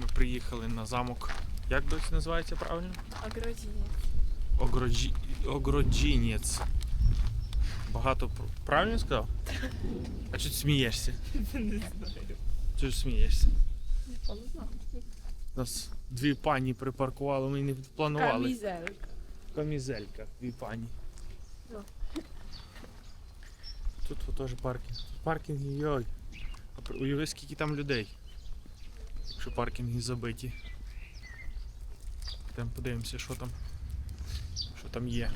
Ми приїхали на замок. Як досі називається правильно? Огородіння. Огроджі... Огроджінець. Багато пр- правильно сказав? А чого ти смієшся? Не знаю. Чого ж смієшся? Не. Нас дві пані припаркували, ми не планували. Камізелька. Камізелька, дві пані. Ну. Тут теж паркінг. Паркінги, йой. Уяви, скільки там людей. Якщо паркінги забиті. Підемо подивимося, що там. Що там є.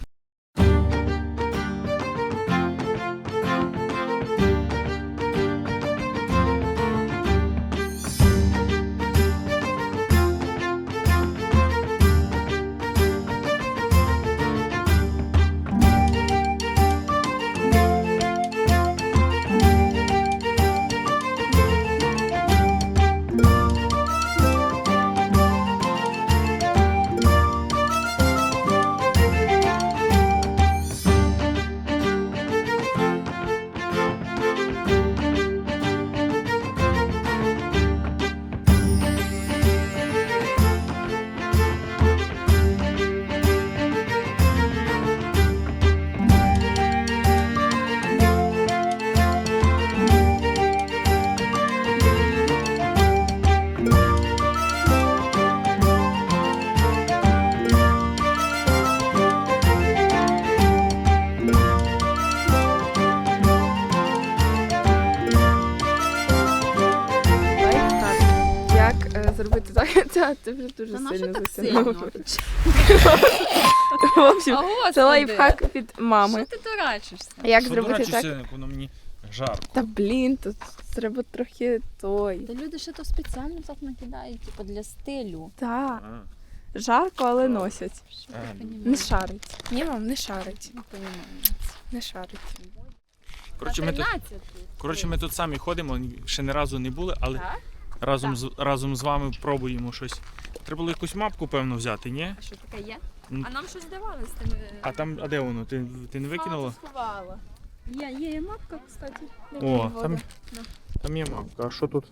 Ти вже дуже Та сильно так сильно? В общем, це лайфхак від мами. Що ти дурачишся? Як Що зробити дурачишся, так? як воно мені жарко. Та блін, тут треба трохи той. Та люди ще то спеціально так накидають, типу для стилю. Так, А, жарко, але носять. Що А. Не шарить. Ні, мам, не шарить. Не понімаю. Не шарить. Коротше, ми тут, коротше, ми тут самі ходимо, ще не разу не були, але Так? Разом, з, разом з вами пробуємо щось. Треба було якусь мапку, певно, взяти, ні? А що таке є? А нам щось давали з тим. е, А там, а де воно? Ти, ти не викинула? сховала. Є, є, мапка, кстати. О, там, там є мапка. А що тут?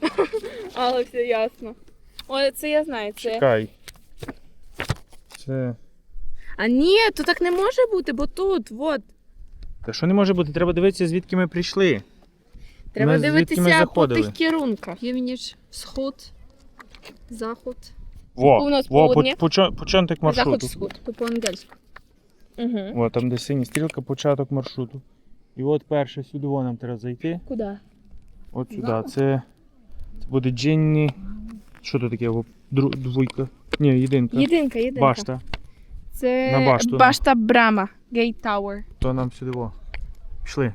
Але все ясно. Ой, це я знаю, це. Чекай. Це. А ні, то так не може бути, бо тут, от. Та що не може бути? Треба дивитися, звідки ми прийшли. Треба Ми дивитися по тих керунках. Північ, сход, заход. Во, У нас во полудня. поч- початок маршруту. Заход сход. То по-ангельську. Угу. О, там де синя стрілка, початок маршруту. І от перше сюди во нам треба зайти. Куди? От сюди. Це, це буде Дженні. Що тут таке? Во, Дру, двойка. Ні, єдинка. Єдинка, єдинка. Башта. Це На башту. башта Брама, Гейт Тауер. То нам сюди во. Пішли.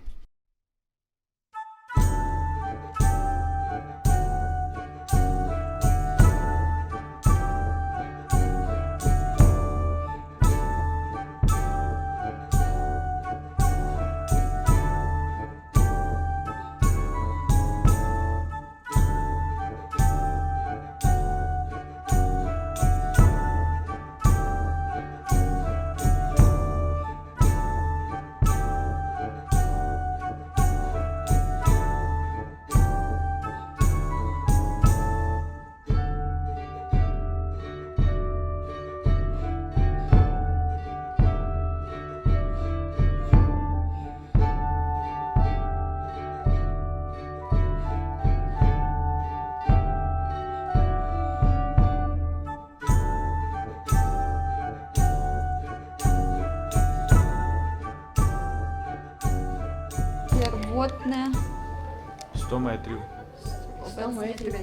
100 метрів.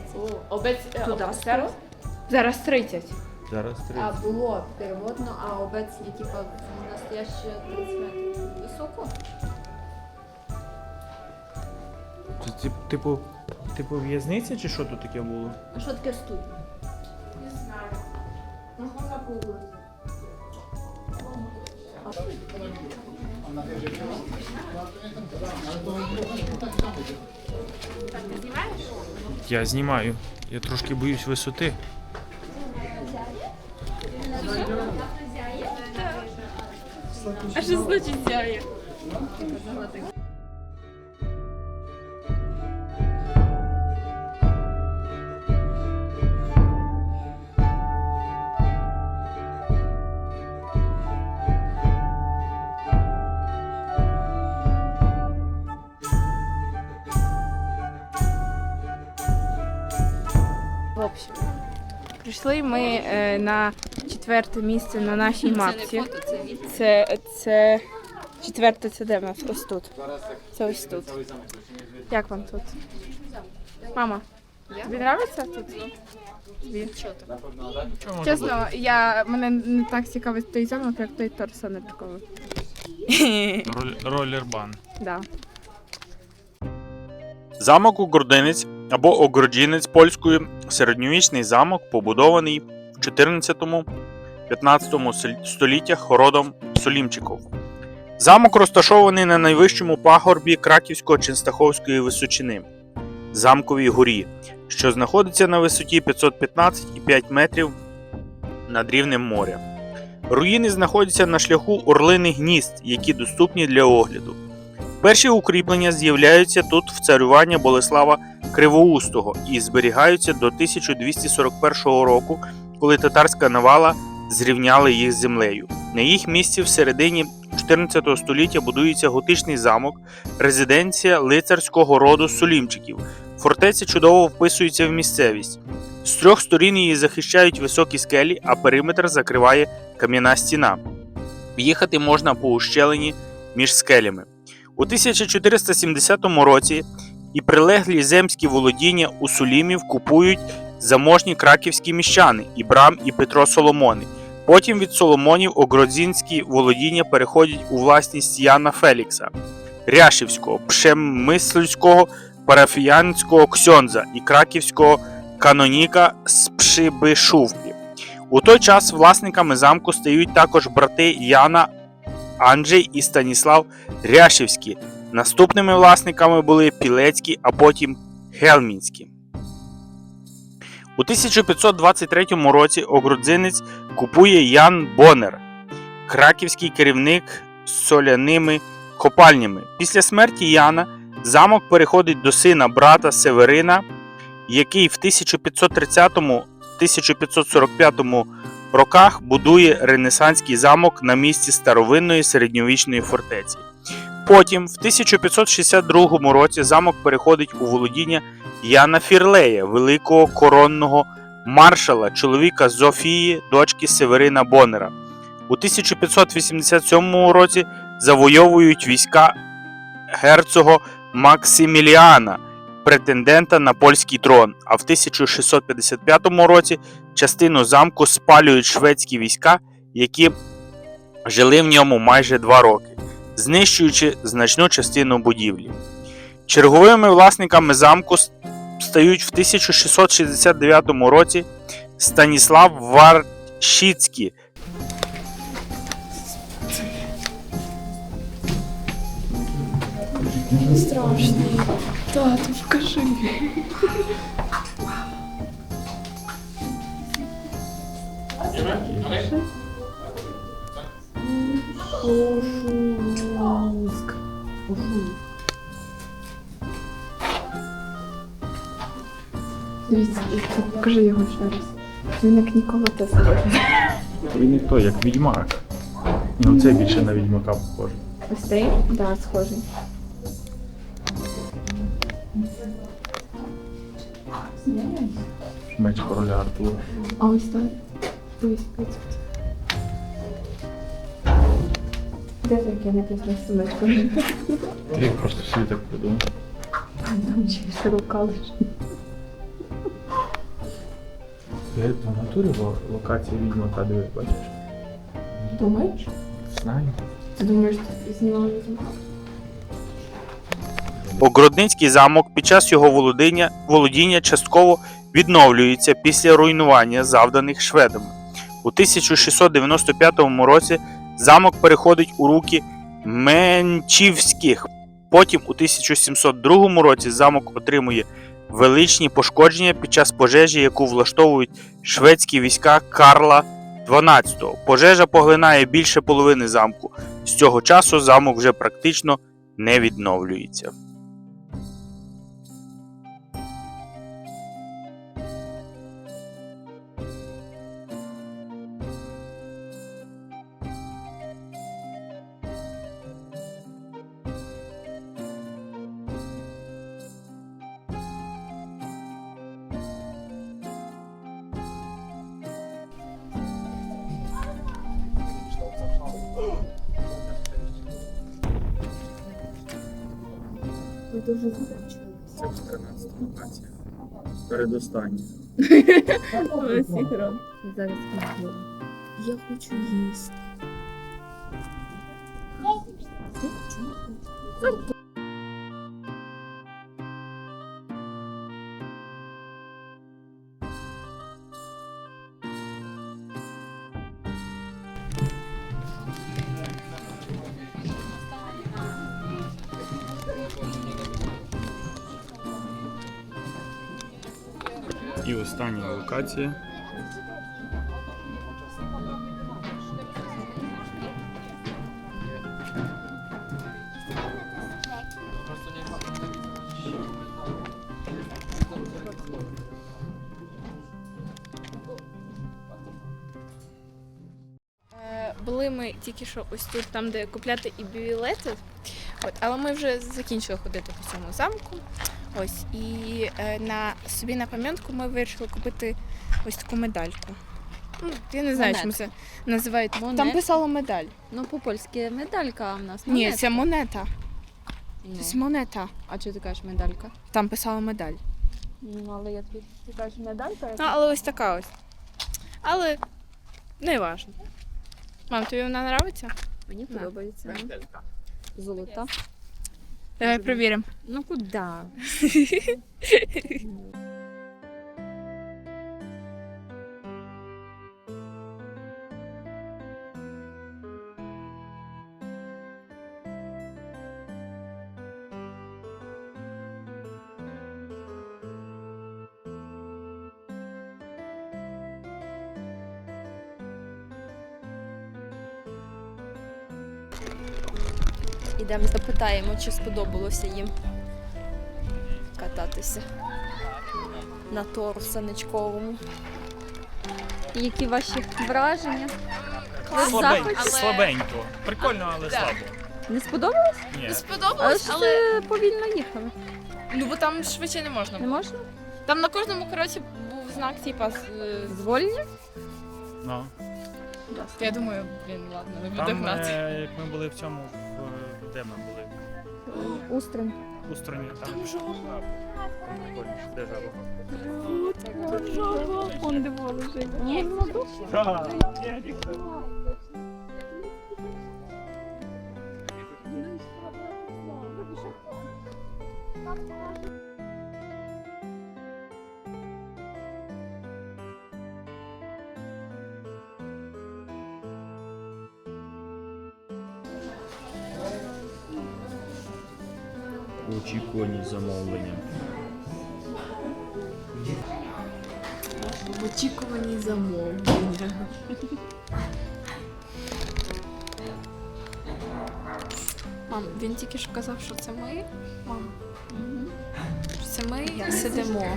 Обець Туди зараз? Зараз 30. Зараз. А було первотно, а обець є типа настояще 30 метрів високо. Це тип- типу, типу в'язниця чи що тут таке було? А що таке студня? Не знаю. Можна погуглити. Я знімаю. Я трошки боюсь висоти. А що значить зяє? В общем, прийшли ми е, на четверте місце на нашій мапці. це. Це, це четверте, це де в нас? Ось тут. Це ось тут. Як вам тут? Мама, тобі подобається тут? Тобі? Чесно, я, мене не так цікавить той замок, як той торт сонечковий. Роль- Ролербан. Да. Замок Огродинець або Огроджінець польською середньовічний замок, побудований в 14-15 століттях родом Солімчиков. Замок розташований на найвищому пагорбі Краківського Ченстаховської височини Замковій горі, що знаходиться на висоті 515,5 метрів над рівнем моря. Руїни знаходяться на шляху орлиних гнізд, які доступні для огляду. Перші укріплення з'являються тут в царювання Болеслава Кривоустого і зберігаються до 1241 року, коли татарська навала зрівняла їх з землею. На їх місці в середині 14 століття будується готичний замок, резиденція лицарського роду Сулімчиків. Фортеця чудово вписується в місцевість. З трьох сторін її захищають високі скелі, а периметр закриває кам'яна стіна. В'їхати можна по ущелині між скелями. У 1470 році і прилеглі земські володіння у Сулімів купують заможні краківські міщани Ібрам і Петро Соломони. Потім від Соломонів огродзінські володіння переходять у власність Яна Фелікса, Ряшівського, Пшемисльського, парафіянського ксьонза і краківського каноніка з Пшибишувки. У той час власниками замку стають також брати Яна Анджей і Станіслав Ряшівські. Наступними власниками були Пілецькі, а потім Гелмінські. У 1523 році огрудзинець купує Ян Бонер, краківський керівник з соляними копальнями. Після смерті Яна замок переходить до сина брата Северина, який в 1530-1545 роках будує ренесанський замок на місці старовинної середньовічної фортеці. Потім, в 1562 році, замок переходить у володіння Яна Фірлея, великого коронного маршала, чоловіка Зофії, дочки Северина Бонера. У 1587 році завойовують війська герцога Максиміліана, претендента на польський трон. А в 1655 році частину замку спалюють шведські війська, які жили в ньому майже два роки, знищуючи значну частину будівлі. Черговими власниками замку стають в 1669 році Станіслав Варшіцький, Страшний. Тату, покажи. Ужуск. Дивіться, покажи його ще раз. Він як Нікола Тесла. Він не той, як відьмак. Ну це більше на відьмака похоже. Ось цей? Да, схожий. Меч короля Артура. А ось так. Дивись, тут. Де таке не після сумочку? Ти просто собі так придумав. Там ще широка лише. Я в натурі ло- локація відьмака дивись, бачиш? Думаєш? Знаю. Ти думаєш, ти знімала візьму? Огродницький замок під час його володіння, володіння частково відновлюється після руйнування, завданих шведами. У 1695 році замок переходить у руки Менчівських. Потім у 1702 році замок отримує величні пошкодження під час пожежі, яку влаштовують шведські війська Карла XII. Пожежа поглинає більше половини замку. З цього часу замок вже практично не відновлюється. Дуже хочу. Це 14 локація. Передостання. Зараз піду. Я хочу їсти. Я хочу. І остання локація. Е, Були ми тільки що ось тут, там, де купляти і білети. От, але ми вже закінчили ходити по цьому замку. Ось, і е, на собі на пам'ятку ми вирішили купити ось таку медальку. Ну, я не знаю, чому це називають. Там писало медаль. Ну, по-польськи медалька в нас. Ні, це монета. Ну. Це монета. А чого ти кажеш медалька? Там писало медаль. Ну, але я тобі ти кажеш медалька. Ну, але ось така ось. Але не важно. Мам, тобі вона подобається? Мені подобається. Золота. Давай перевіримо. Ну куди? Ідемо запитаємо, чи сподобалося їм кататися на тору саничковому. І Які ваші враження? Ви в захваті? Слабенько. Прикольно, але слабо. Не сподобалось? Ні. Не Але сподобалось, ж але. повільно їхали. Ну бо там швидше не можна Не було. можна? Там на кожному кроці був знак, типа, з, е, Звольні? Ну. я думаю, блін, ладно, не буду Там, гнати. е, як ми були в цьому, в, де ми були? Устрим. У стороні. Там, Там жаба. там прикольніше. Де жаба? Жаба. Он ні, було Очікувані замовлення. Очікувані замовлення. Мам, він тільки що казав, що це ми. Мам. Що це ми сидимо.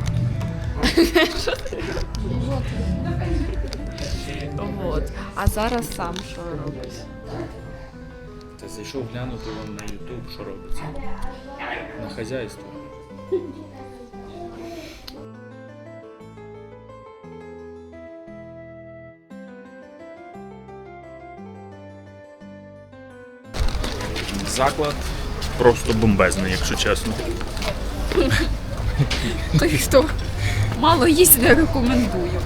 Вот. А зараз сам що робиш? Та зайшов глянути вам на YouTube, що робиться. На хазяйство. Заклад просто бомбезний, якщо чесно. Той, хто мало їсть, не рекомендую.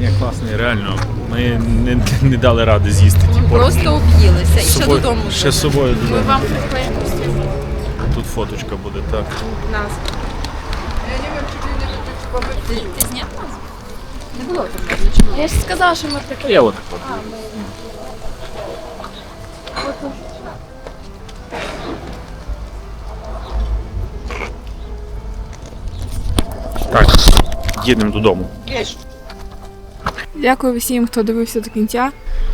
Ні, класний, реально. Ми не, не дали ради з'їсти ті порції. Просто об'їлися і ще собою- додому. Ще з собою Ми додому. вам приклеїмо Тут фоточка буде, так. назву. Ти, зняв нас? Не було там нічого. Я ж сказала, що ми приклеїмо. Я отак от. Так, їдемо додому. Дякую всім, хто дивився до кінця.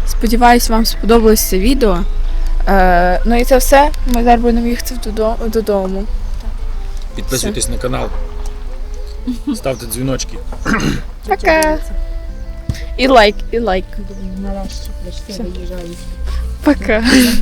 Сподіваюсь, вам сподобалось це відео. Е, ну і це все. Ми зараз будемо їхати додому. додому. Підписуйтесь на канал. Ставте дзвіночки. Пока. І лайк, і лайк. Нарешті, Пока.